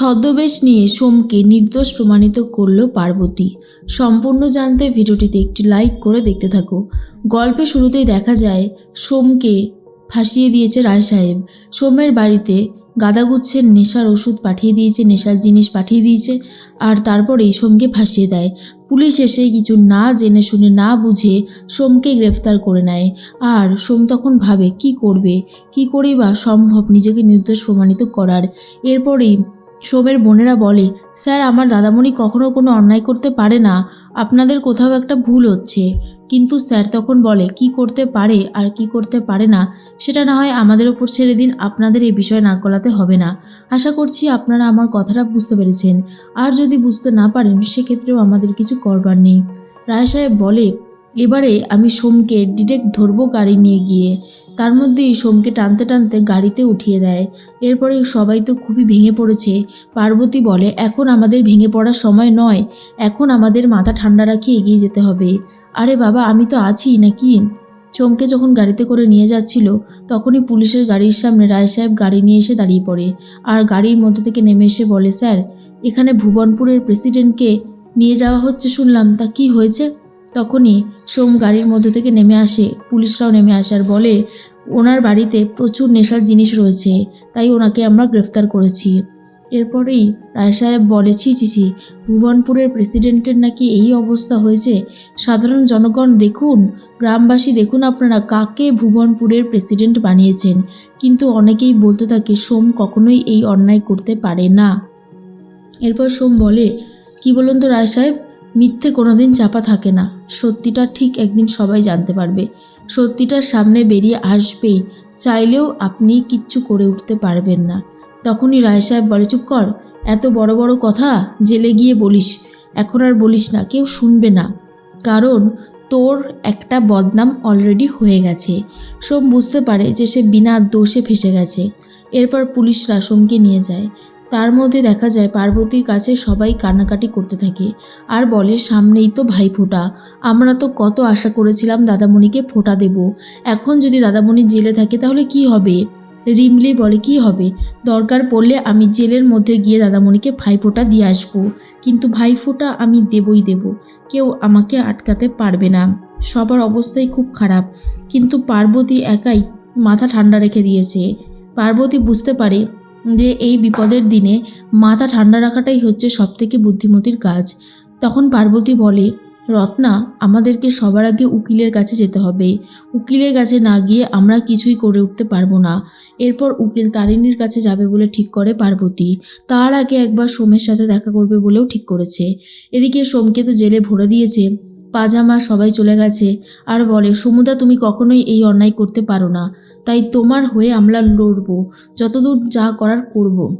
ছদ্মবেশ নিয়ে সোমকে নির্দোষ প্রমাণিত করল পার্বতী। সম্পূর্ণ জানতে ভিডিওটিতে একটি লাইক করে দেখতে থাকো। গল্পের শুরুতেই দেখা যায়, সোমকে ফাঁসিয়ে দিয়েছে রায় সাহেব। সোমের বাড়িতে গাদাগুচ্ছের নেশার ওষুধ পাঠিয়ে দিয়েছে, নেশার জিনিস পাঠিয়ে দিয়েছে, আর তারপরেই সোমকে ফাঁসিয়ে দেয়। পুলিশ এসে কিছু না জেনে শুনে না বুঝে সোমকে গ্রেফতার করে নেয়। আর সোম তখন ভাবে, কি করবে? কি করেই বা সম্ভব নিজেকে নির্দোষ প্রমাণিত করার? এরপরেই সোমের বোনেরা বলে, স্যার, আমার দাদামণি কখনো কোনো অন্যায় করতে পারে না। আপনাদের কোথাও একটা ভুল হচ্ছে। কিন্তু স্যার তখন বলে, কি করতে পারে আর কি করতে পারে না, সেটা না হয় আমাদের ওপর ছেড়ে দিন। আপনাদের এই বিষয়ে নাক গলাতে হবে না। আশা করছি আপনারা আমার কথাটা বুঝতে পেরেছেন। আর যদি বুঝতে না পারেন, সেক্ষেত্রেও আমাদের কিছু করবার নেই। রায় সাহেব বলে, এবারে আমি সোমকে ডিরেক্ট ধরবো গাড়ি নিয়ে গিয়ে। তার মধ্যেই সোমকে টানতে টানতে গাড়িতে উঠিয়ে দেয়। এরপরে সবাই তো খুবই ভেঙে পড়েছে। পার্বতী বলে, এখন আমাদের ভেঙে পড়ার সময় নয়। এখন আমাদের মাথা ঠান্ডা রাখি এগিয়ে যেতে হবে। আরে বাবা, আমি তো আছি নাকি? সোমকে যখন গাড়িতে করে নিয়ে যাচ্ছিল, তখনই পুলিশের গাড়ির সামনে রায় সাহেব গাড়ি নিয়ে এসে দাঁড়িয়ে পড়ে। আর গাড়ির মধ্যে থেকে নেমে এসে বলে, স্যার, এখানে ভুবনপুরের প্রেসিডেন্টকে নিয়ে যাওয়া হচ্ছে শুনলাম, তা কি হয়েছে? তখনই সোম গাড়ির মধ্যে থেকে নেমে আসে। পুলিশরাও নেমে আসে আর বলে ওনার বাড়িতে প্রচুর নেশার জিনিস রয়েছে, তাই ওনাকে আমরা গ্রেফতার করেছি। এরপরেই রায় সাহেব বলে, ছি ছি ভুবনপুরের প্রেসিডেন্টের নাকি এই অবস্থা হয়েছে? সাধারণ জনগণ দেখুন, গ্রামবাসী দেখুন আপনারা কাকে ভুবনপুরের প্রেসিডেন্ট বানিয়েছেন। কিন্তু অনেকেই বলতে থাকে, সোম কখনোই এই অন্যায় করতে পারে না। এরপর সোম বলে, কি বলুন তো রায় সাহেব, মিথ্যে কোনোদিন চাপা থাকে না। সত্যিটা ঠিক একদিন সবাই জানতে পারবে। সত্যিটার সামনে বেরিয়ে আসবেই, চাইলেও আপনি কিচ্ছু করে উঠতে পারবেন না। তখনই রায় সাহেব বলে, চুপ কর, এত বড় বড় কথা জেলে গিয়ে বলিস, এখন আর বলিস না, কেউ শুনবে না। কারণ তোর একটা বদনাম অলরেডি হয়ে গেছে। সোম বুঝতে পারে যে সে বিনা দোষে ফেসে গেছে। এরপর পুলিশরা সোমকে নিয়ে যায়। তার মধ্যে দেখা যায় পার্বতীর কাছে সবাই কান্নাকাটি করতে থাকে। আর বলে, সামনেই তো ভাই ভাইফোঁটা আমরা তো কত আশা করেছিলাম দাদামণিকে ফোঁটা দেব। এখন যদি দাদামণি জেলে থাকে তাহলে কি হবে? রিমলি বলে, কি হবে? দরকার পড়লে আমি জেলের মধ্যে গিয়ে দাদামণিকে ভাইফোঁটা দিয়ে আসব। কিন্তু ভাইফোঁটা আমি দেবই দেব। কেউ আমাকে আটকাতে পারবে না। সবার অবস্থাই খুব খারাপ। কিন্তু পার্বতী একাই মাথা ঠান্ডা রেখে দিয়েছে। পার্বতী বুঝতে পারে যে এই বিপদের দিনে মাথা ঠান্ডা রাখাটাই হচ্ছে সবথেকে বুদ্ধিমতির কাজ। তখন পার্বতী বলে, রত্না, আমাদেরকে সবার আগে উকিলের কাছে যেতে হবে। উকিলের কাছে না গিয়ে আমরা কিছুই করে উঠতে পারব না। এরপর উকিল তারিণীর কাছে যাবে বলে ঠিক করে পার্বতী। তার আগে একবার সোমের সাথে দেখা করবে বলেও ঠিক করেছে। এদিকে সোমকে তো জেলে ভরে দিয়েছে। পাজামা সবাই চলে গেছে। আর বলে, সমুদা, তুমি কখনোই এই অন্যায় করতে পারো না। তাই তোমার হয়ে আমরা লড়বো। যতদূর যা করার করব।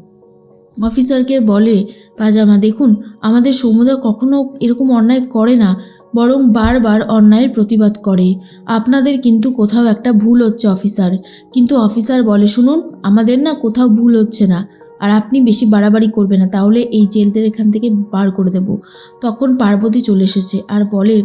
অফিসারকে বলে, পাজামা, দেখুন, আমাদের সমুদা কখনো এরকম অন্যায় করে না, বরং বারবার অন্যায়ের প্রতিবাদ করে। আপনাদের কিন্তু কোথাও একটা ভুল হচ্ছে, অফিসার। কিন্তু অফিসার বলে, শুনুন, আমাদের না কোথাও ভুল হচ্ছে না। আর আপনি বেশি বাড়াবাড়ি করবে না, তাহলে এই জেলদের এখান থেকে বার করে দেব। তখন পার্বতী চলে এসেছে আর বলে,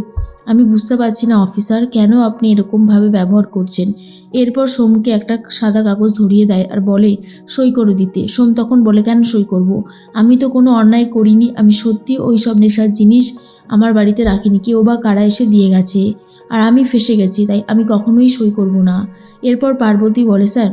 আমি বুঝতে পারছি না অফিসার, কেন আপনি এরকমভাবে ব্যবহার করছেন? এরপর সোমকে একটা সাদা কাগজ ধরিয়ে দেয় আর বলে, সই করে দিতে। সোম তখন বলে, কেন সই করব। আমি তো কোনো অন্যায় করিনি, আমি সত্যি ওই সব নেশার জিনিস আমার বাড়িতে রাখিনি, কেউ বা কারা এসে দিয়ে গেছে। আর আমি ফেসে গেছি, তাই আমি কখনোই সই করব না। এরপর পার্বতী বলে, স্যার,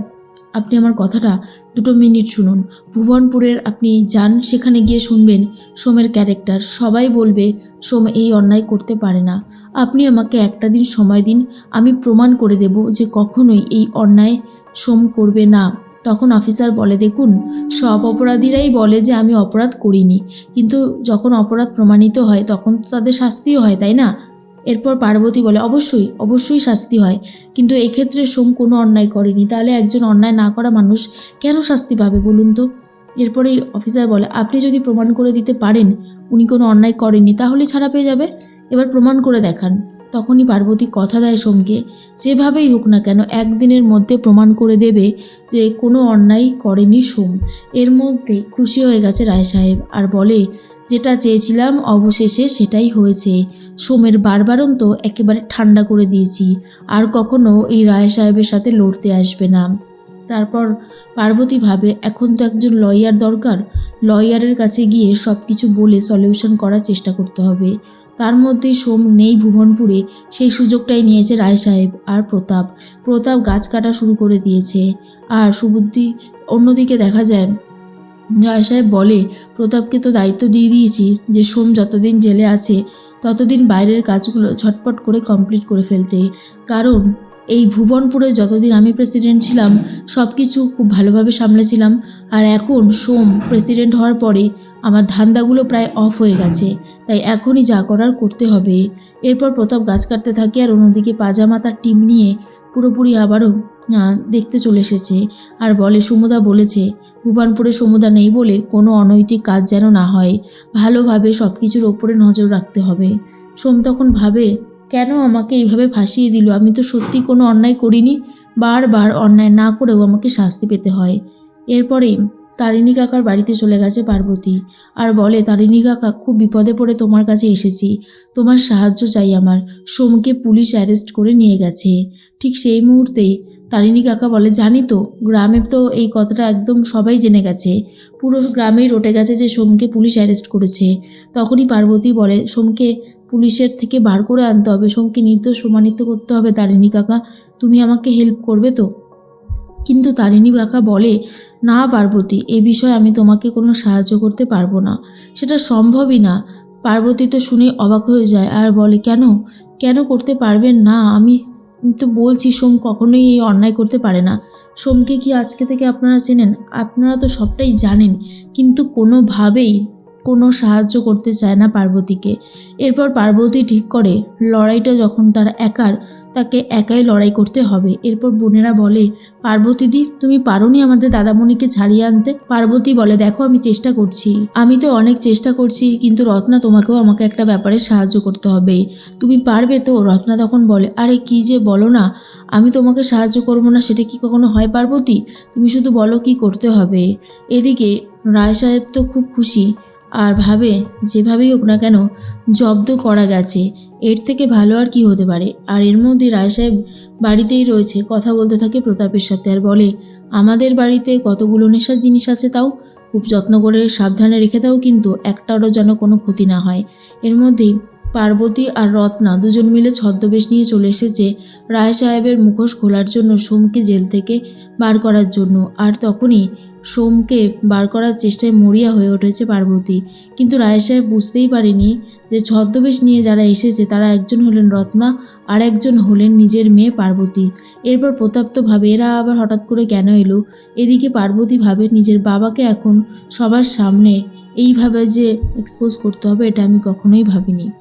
আপনি আমার কথাটা দুটো মিনিট শুনুন। ভুবনপুরের আপনি যান, সেখানে গিয়ে শুনবেন সোমের ক্যারেক্টার। সবাই বলবে, সোম এই অন্যায় করতে পারে না। আপনি আমাকে একটা দিন সময় দিন, আমি প্রমাণ করে দেব যে কখনোই এই অন্যায় সোম করবে না। তখন অফিসার বলে, দেখুন, সব অপরাধীরাই বলে যে আমি অপরাধ করিনি। কিন্তু যখন অপরাধ প্রমাণিত হয়, তখন তো তাদের শাস্তিও হয়, তাই না? এরপর পার্বতী বলে, অবশ্যই অবশ্যই শাস্তি হয়। কিন্তু এক্ষেত্রে সোম কোনো অন্যায় করেনি। তাহলে একজন অন্যায় না করা মানুষ কেন শাস্তি পাবে বলুন তো? এরপরেই অফিসার বলে, আপনি যদি প্রমাণ করে দিতে পারেন উনি কোনো অন্যায় করেননি তাহলেই ছাড়া পেয়ে যাবে। এবার প্রমাণ করে দেখান। তখনই পার্বতী কথা দেয় সোমকে, যেভাবেই হোক না কেন, একদিনের মধ্যে প্রমাণ করে দেবে যে কোনো অন্যায় করেনি সোম। এর মধ্যে খুশি হয়ে গেছে রায় সাহেব আর বলে যেটা চেয়েছিলাম অবশেষে সেটাই হয়েছে। সোমের বারবারন্ত একেবারে ঠান্ডা করে দিয়েছি, আর কখনো এই রায় সাহেবের সাথে লড়তে আসবে না। তারপর পার্বতী ভাবে, এখন তো একজন লয়ার দরকার, লয়ারের কাছে গিয়ে সব কিছু বলে সলিউশন করার চেষ্টা করতে হবে। তার মধ্যে সোম নেই ভুবনপুরে, সেই সুযোগটাই নিয়েছে রায় সাহেব আর প্রতাপ। প্রতাপ গাছ কাটা শুরু করে দিয়েছে। আর সুবুদ্ধি, অন্যদিকে দেখা যায় রায় সাহেব বলে, প্রতাপকে তো দায়িত্ব দিয়ে দিয়েছি যে সোম যতদিন জেলে আছে, ততদিন বাইরের কাজগুলো ঝটপট করে কমপ্লিট করে ফেলতে। কারণ, এই ভুবনপুরে যতদিন আমি প্রেসিডেন্ট ছিলাম সব কিছু খুব ভালোভাবে সামলেছিলাম। আর এখন সোম প্রেসিডেন্ট হওয়ার পরে আমার ধান্দাগুলো প্রায় অফ হয়ে গেছে। তাই এখনই যা করার করতে হবে। এরপর প্রতাপ গাছ কাটতে থাকে আর অন্যদিকে পাজামা তার টিম নিয়ে পুরোপুরি আবারও দেখতে চলে এসেছে। আর বলে, সুমদা বলেছে ভুবনপুরে সমুদা নেই বলে কোনো অনৈতিক কাজ যেন না হয়। ভালোভাবে সব কিছুর ওপরে নজর রাখতে হবে। সোম তখন ভাবে, কেন আমাকে এইভাবে ফাঁসিয়ে দিল? আমি তো সত্যি কোনো অন্যায় করিনি। বারবার অন্যায় না করেও আমাকে শাস্তি পেতে হয়। এরপরে, তারিণী কাকার বাড়িতে চলে গেছে পার্বতী। আর বলে, তারিণী কাকা, খুব বিপদে পড়ে তোমার কাছে এসেছি। তোমার সাহায্য চাই আমার। সোমকে পুলিশ অ্যারেস্ট করে নিয়ে গেছে। ঠিক সেই মুহূর্তেই তারিণী কাকা বলে, জানি তো, গ্রামে তো এই কথাটা একদম সবাই জেনে গেছে। পুরো গ্রামেই রটে গেছে যে সোমকে পুলিশ অ্যারেস্ট করেছে। তখনই পার্বতী বলে, সোমকে পুলিশের থেকে বার করে আনতে হবে। সোমকে নির্দোষ প্রমাণিত করতে হবে তারিণী কাকা। তুমি আমাকে হেল্প করবে তো? কিন্তু তারিণী কাকা বলে, না পার্বতী, এ বিষয়ে আমি তোমাকে কোনো সাহায্য করতে পারব না। সেটা সম্ভবই না। পার্বতী তো শুনে অবাক হয়ে যায় আর বলে, কেন? কেন করতে পারবেন না? আমি আমি তো বলছি, সোম কখনোই এই অন্যায় করতে পারে না। সোমকে কি আজকে থেকে আপনারা চেনেন? আপনারা তো সবটাই জানেন। কিন্তু কোনোভাবেই কোনো সাহায্য করতে চায় না পার্বতীকে। এরপর পার্বতী ঠিক করে, লড়াইটা যখন তার একার, তাকে একাই লড়াই করতে হবে। এরপর বোনেরা বলে পার্বতীদি তুমি পারোনি আমাদের দাদামণিকে ছাড়িয়ে আনতে? পার্বতী বলে, দেখো, আমি চেষ্টা করছি। আমি তো অনেক চেষ্টা করছি, কিন্তু রত্না তোমাকেও আমাকে একটা ব্যাপারে সাহায্য করতে হবে। তুমি পারবে তো? রত্না তখন বলে, আরে, কি যে বলো না। আমি তোমাকে সাহায্য করব না, সেটা কি কখনো হয় পার্বতী? তুমি শুধু বলো কি করতে হবে? এদিকে রায় সাহেব তো খুব খুশি। আর ভাবে, যেভাবেই হোক না কেন, জব্দ করা গেছে। এর থেকে ভালো আর কি হতে পারে? আর এর মধ্যে রায় সাহেব বাড়িতেই রয়েছে, কথা বলতে থাকে প্রতাপের সাথে আর বলে, আমাদের বাড়িতে কতগুলো নেশার জিনিস আছে তাও? খুব যত্ন করে সাবধানে রেখে দাও কিন্তু একটারও যেন কোনো ক্ষতি না হয়। এর মধ্যেই পার্বতী আর রত্না দুজন মিলে ছদ্মবেশ নিয়ে চলে এসেছে রায় সাহেবের মুখোশ খোলার জন্য সোমকে জেল থেকে বার করার জন্য। আর তখনই সোমকে বার করার চেষ্টায় মরিয়া হয়ে উঠেছে পার্বতী। কিন্তু রায় সাহেব বুঝতেই পারেনি যে ছদ্মবেশ নিয়ে যারা এসেছে তারা একজন হলেন রত্না আর একজন হলেন নিজের মেয়ে পার্বতী। এরপর প্রতাপ তো ভাবে এরা আবার হঠাৎ করে কেন এলো? এদিকে পার্বতী ভাবে নিজের বাবাকে এখন সবার সামনে এইভাবে যে এক্সপোজ করতে হবে এটা আমি কখনোই ভাবিনি।